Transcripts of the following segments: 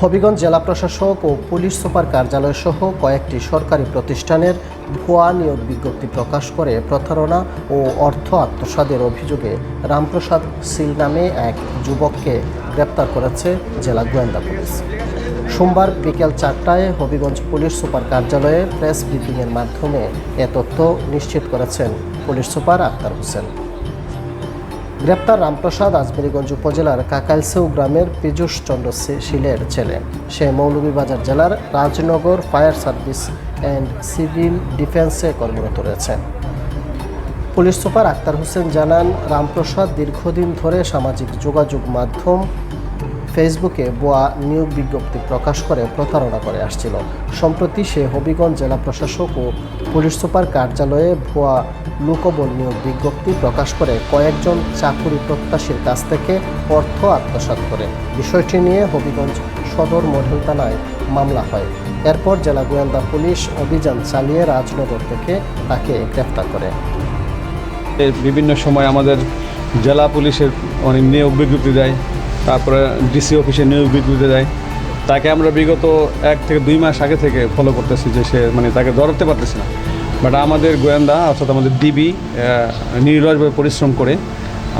হবিগঞ্জ জেলা প্রশাসক ও police super কার্যালয় সহ কয়েকটি সরকারি প্রতিষ্ঠানের ভুয়া নিয়োগ বিজ্ঞপ্তি প্রকাশ করে প্রতারণা ও অর্থ আত্মসাদের অভিযোগে রামপ্রসাদ সিল নামে এক যুবককে গ্রেপ্তার করেছে জেলা গোয়েন্দা পুলিশ। সোমবার বিকেল চারটায় হবিগঞ্জ পুলিশ সুপার কার্যালয়ে প্রেস ব্রিফিংয়ের মাধ্যমে এ তথ্য নিশ্চিত করেছেন পুলিশ সুপার আক্তার হোসেন। গ্রেপ্তার রামপ্রসাদ আজমেরিগঞ্জ উপজেলার কাকাইলসেউ গ্রামের পীযুষ চন্দ্র শীলের ছেলে। সে মৌলভীবাজার জেলার Rajnagar fire service and civil ডিফেন্সে কর্মরত রয়েছে। পুলিশ সুপার আক্তার হোসেন জানান, রামপ্রসাদ দীর্ঘদিন ধরে সামাজিক যোগাযোগ মাধ্যম ফেসবুকে বোয়া নিয়োগ বিজ্ঞপ্তি প্রকাশ করে প্রতারণা করে আসছিল। সম্প্রতি সে হবিগঞ্জ জেলা প্রশাসক ও পুলিশ সুপার কার্যালয়ে ভুয়া লোকবল নিয়োগ বিজ্ঞপ্তি প্রকাশ করে কয়েকজন চাকুরি প্রত্যাশীর কাছ থেকে অর্থ আত্মসাৎ করে। বিষয়টি নিয়ে হবিগঞ্জ সদর মডেল থানায় মামলা হয়। এরপর জেলা গোয়েন্দা পুলিশ অভিযান চালিয়ে রাজনগর থেকে তাকে গ্রেফতার করে। বিভিন্ন সময় আমাদের জেলা পুলিশের অনেক নিয়োগ বিজ্ঞপ্তি দেয়। তারপরে ডিসি অফিসে নিয়োগ বিজ্ঞপ্তি দেয়। তাকে আমরা বিগত এক থেকে দুই মাস আগে থেকে ফলো করতেছি যে সে মানে তাকে ধরতে পারতেছি না। বাট আমাদের গোয়েন্দা অর্থাৎ আমাদের ডিবি নির্লজভাবে পরিশ্রম করে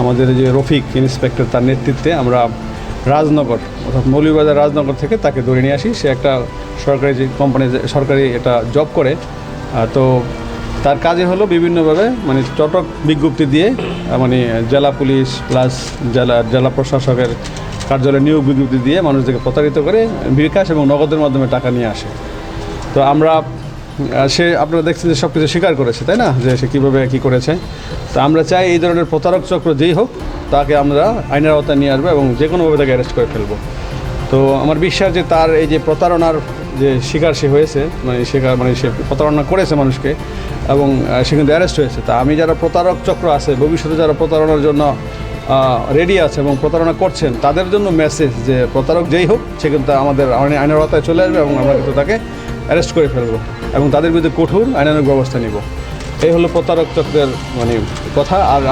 আমাদের যে রফিক ইন্সপেক্টর তার নেতৃত্বে আমরা রাজনগর অর্থাৎ মৌলভীবাজার রাজনগর থেকে তাকে ধরে নিয়ে আসি। সে একটা সরকারি যে কোম্পানি সরকারি এটা জব করে। তো তার কাজে হলো বিভিন্নভাবে মানে চটক বিজ্ঞপ্তি দিয়ে মানে জেলা পুলিশ প্লাস জেলা জেলা প্রশাসকের কার্যালয়ে নিয়োগ বিজ্ঞপ্তি দিয়ে মানুষদেরকে প্রতারিত করে বিকাশ এবং নগদের মাধ্যমে টাকা নিয়ে আসে। তো আমরা সে আপনারা দেখছেন যে সব কিছু স্বীকার করেছে, তাই না? যে সে কীভাবে কী করেছে। তো আমরা চাই এই ধরনের প্রতারক চক্র যেই হোক, তাকে আমরা আইনের আওতায় নিয়ে আসব এবং যে কোনোভাবে তাকে অ্যারেস্ট করে ফেলব। তো আমার বিশ্বাস যে তার এই যে প্রতারণার যে শিকার সে হয়েছে মানে শিকার মানে সে প্রতারণা করেছে মানুষকে এবং আহ, সে কিন্তু অ্যারেস্ট হয়েছে। তা আমি যারা প্রতারক চক্র আছে ভবিষ্যতে যারা প্রতারণার জন্য রেডি আছে এবং প্রতারণা করছেন তাদের জন্য মেসেজ যে প্রতারক যেই হোক সে কিন্তু আমাদের আইনে- আইনের আওতায় চলে আসবে এবং আমরা কিন্তু তাকে অ্যারেস্ট করে ফেলব এবং তাদের বিরুদ্ধে কঠোর আইনানুগ ব্যবস্থা নিব। এই হলো প্রতারক চক্রের মানে কথা। আর